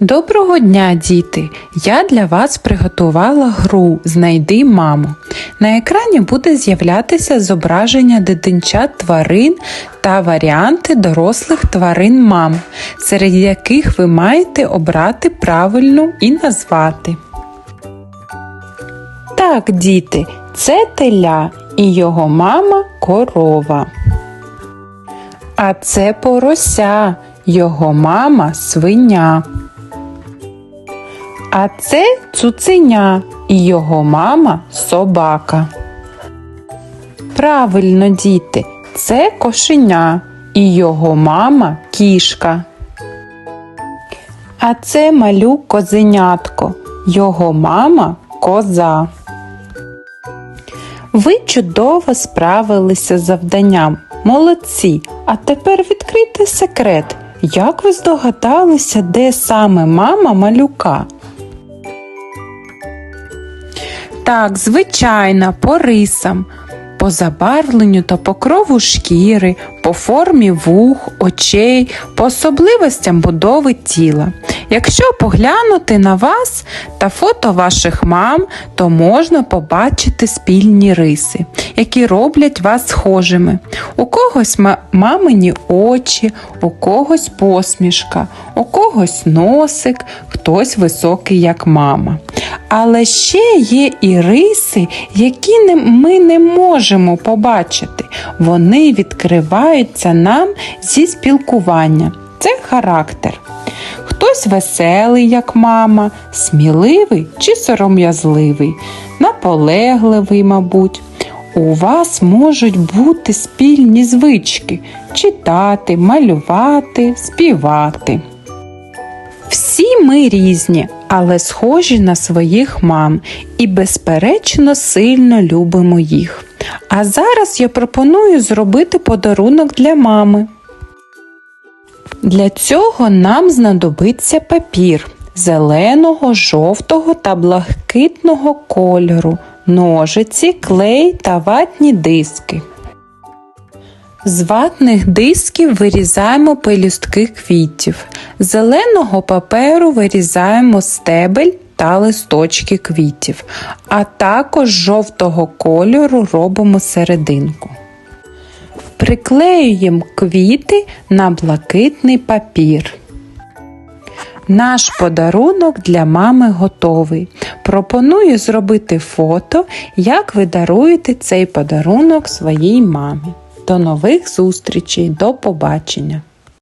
Доброго дня, діти! Я для вас приготувала гру Знайди маму. На екрані буде з'являтися зображення дитинчат тварин та варіанти дорослих тварин мам, серед яких ви маєте обрати правильну і назвати. Так, діти, це теля і його мама корова. А це порося, його мама свиня. А це цуценя і його мама собака. Правильно, діти, це кошеня і його мама кішка. А це малюк козенятко, його мама коза. Ви чудово справилися з завданням. Молодці! А тепер відкрийте секрет. Як ви здогадалися, де саме мама малюка? Так, звичайно, по рисам, по забарвленню та покрову шкіри, по формі вух, очей, по особливостям будови тіла. Якщо поглянути на вас та фото ваших мам, то можна побачити спільні риси, які роблять вас схожими. У когось ма- мамині очі, у когось посмішка, у когось носик, хтось високий, як мама. Але ще є і риси, які ми не можемо побачити. Вони відкриваються нам зі спілкування. Це характер. Хтось веселий, як мама, сміливий чи сором'язливий, наполегливий, мабуть. У вас можуть бути спільні звички читати, малювати, співати. Всі ми різні, але схожі на своїх мам і, безперечно, сильно любимо їх. А зараз я пропоную зробити подарунок для мами. Для цього нам знадобиться папір зеленого, жовтого та блакитного кольору, ножиці, клей та ватні диски. З ватних дисків вирізаємо пелюстки квітів. З зеленого паперу вирізаємо стебель та листочки квітів, а також жовтого кольору робимо серединку. Приклеюємо квіти на блакитний папір. Наш подарунок для мами готовий. Пропоную зробити фото, як ви даруєте цей подарунок своїй мамі. До нових зустрічей, до побачення!